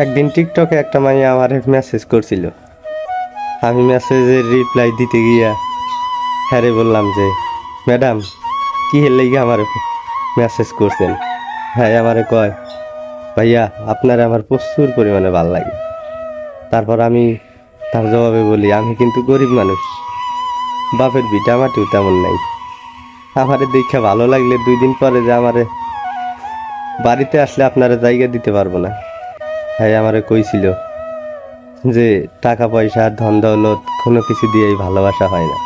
একদিন টিকটকে একটা মাইয়া আমার মেসেজ করছিল। আমি মেসেজের রিপ্লাই দিতে গিয়া হ্যারে বললাম যে, ম্যাডাম, কি লেগে আমার মেসেজ করছেন? হ্যাঁ আমারে কয়, ভাইয়া, আপনার আমার প্রচুর পরিমাণে ভালো লাগে। তারপর আমি তার জবাবে বলি, আমি কিন্তু গরিব মানুষ। বাপের ভিটা মাটিও তেমন নাই। আমারে দেখে ভালো লাগলে দুই দিন পরে যে আমারে বাড়িতে আসলে আপনারা জায়গা দিতে পারব না। হ্যাঁ আমারে কইছিল যে টাকা পয়সা, ধন দৌলত কোনো কিছু দিয়েই ভালোবাসা হয় না।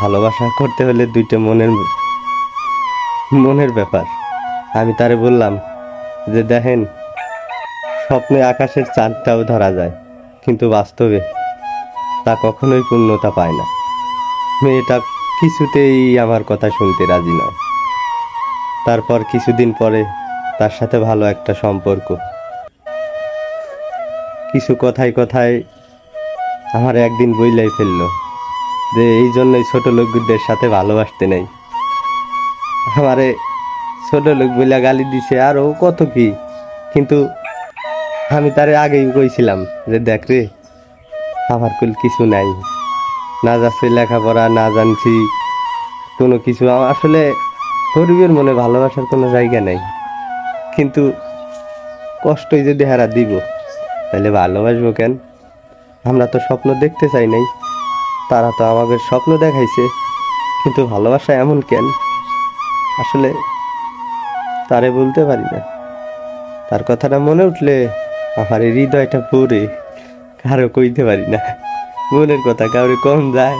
ভালোবাসা করতে হলে দুইটা মনের মনের ব্যাপার। আমি তারে বললাম যে দেখেন, স্বপ্নে আকাশের চাঁদটাও ধরা যায়, কিন্তু বাস্তবে তা কখনোই পূর্ণতা পায় না। মেয়েটা কিছুতেই আমার কথা শুনতে রাজি নয়। তারপর কিছুদিন পরে তার সাথে ভালো একটা সম্পর্ক কিছু কথায় কথায় আমার একদিন বইলাই ফেলল যে এই জন্যই ছোট লোকদের সাথে ভালোবাসতে নেই। আমারে ছোট লোক বইলা গালি দিছে আরও কত কি? কিন্তু আমি তারে আগেই কইছিলাম যে দেখ রে, আমার কুল কিছু নাই। না যাচ্ছে লেখাপড়া, না জানছি কোনো কিছু। আসলে গরিবের মনে ভালোবাসার কোনো জায়গা নেই। কিন্তু কষ্টই যদি হারা দিব। তাহলে ভালোবাসবো কেন? আমরা তো স্বপ্ন দেখতে চাই নাই। তারা তো আমাদের স্বপ্ন দেখাইছে। কিন্তু ভালোবাসা এমন কেন? আসলে তারে বলতে পারি না। তার কথাটা মনে উঠলে আমার হৃদয়টা পড়ে। কারও কইতে পারি না। মনের কথা কাউরে কম যায়।